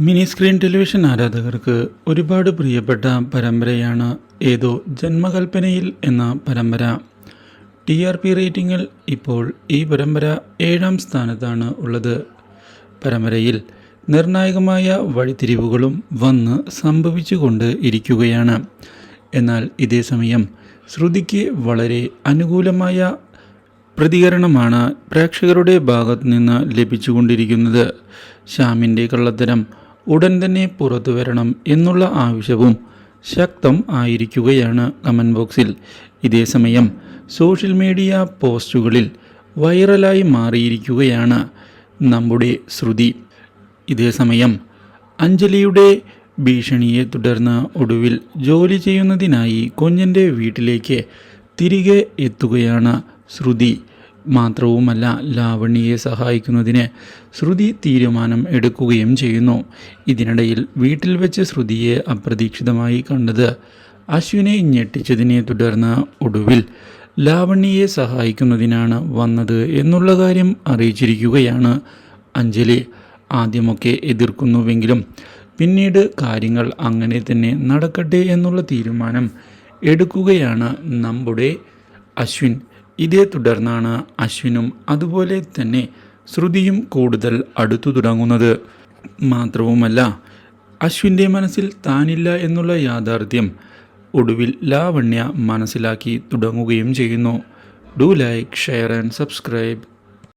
Mini screen television ആരാധകർക്ക് ഒരുപാട് പ്രിയപ്പെട്ട പരമ്പരയാണ് ഏതോ ജന്മകൽപ്പനയിൽ എന്ന പരമ്പര. ടി ആർ പി റേറ്റിംഗിൽ ഇപ്പോൾ ഈ പരമ്പര ഏഴാം സ്ഥാനത്താണ് ഉള്ളത്. പരമ്പരയിൽ നിർണായകമായ വഴിത്തിരിവുകളും വന്ന് സംഭവിച്ചുകൊണ്ട് ഇരിക്കുകയാണ്. എന്നാൽ ഇതേസമയം ശ്രുതിക്ക് വളരെ അനുകൂലമായ പ്രതികരണമാണ് പ്രേക്ഷകരുടെ ഭാഗത്തു നിന്ന് ലഭിച്ചുകൊണ്ടിരിക്കുന്നത്. ശ്യാമിന്റെ കള്ളത്തരം ഉടൻ തന്നെ പുറത്തു വരണം എന്നുള്ള ആവശ്യവും ശക്തം ആയിരിക്കുകയാണ് കമന്റ് ബോക്സിൽ. ഇതേസമയം സോഷ്യൽ മീഡിയ പോസ്റ്റുകളിൽ വൈറലായി മാറിയിരിക്കുകയാണ് നമ്മുടെ ശ്രുതി. ഇതേസമയം അഞ്ജലിയുടെ ഭീഷണിയെ തുടർന്ന് ഒടുവിൽ ജോലി ചെയ്യുന്നതിനായി കുഞ്ഞന്റെ വീട്ടിലേക്ക് തിരികെ എത്തുകയാണ് ശ്രുതി. മാത്രവുമല്ല ലാവണ്യയെ സഹായിക്കുന്നതിന് ശ്രുതി തീരുമാനം എടുക്കുകയും ചെയ്യുന്നു. ഇതിനിടയിൽ വീട്ടിൽ വെച്ച് ശ്രുതിയെ അപ്രതീക്ഷിതമായി കണ്ടത് അശ്വിനെ ഞെട്ടിച്ചതിനെ തുടർന്ന് ഒടുവിൽ ലാവണ്യയെ സഹായിക്കുന്നതിനാണ് വന്നത് എന്നുള്ള കാര്യം അറിയിച്ചിരിക്കുകയാണ് അഞ്ജലി. ആദ്യമൊക്കെ എതിർക്കുന്നുവെങ്കിലും പിന്നീട് കാര്യങ്ങൾ അങ്ങനെ തന്നെ നടക്കട്ടെ എന്നുള്ള തീരുമാനം എടുക്കുകയാണ് നമ്മുടെ അശ്വിൻ. ഇതേ തുടർന്നാണ് അശ്വിനും അതുപോലെ തന്നെ ശ്രുതിയും കൂടുതൽ അടുത്തു തുടങ്ങുന്നത്. മാത്രവുമല്ല അശ്വിന്റെ മനസ്സിൽ താനില്ല എന്നുള്ള യാഥാർത്ഥ്യം ഒടുവിൽ ലാവണ്യ മനസ്സിലാക്കി തുടങ്ങുകയും ചെയ്യുന്നു. Do like share and subscribe.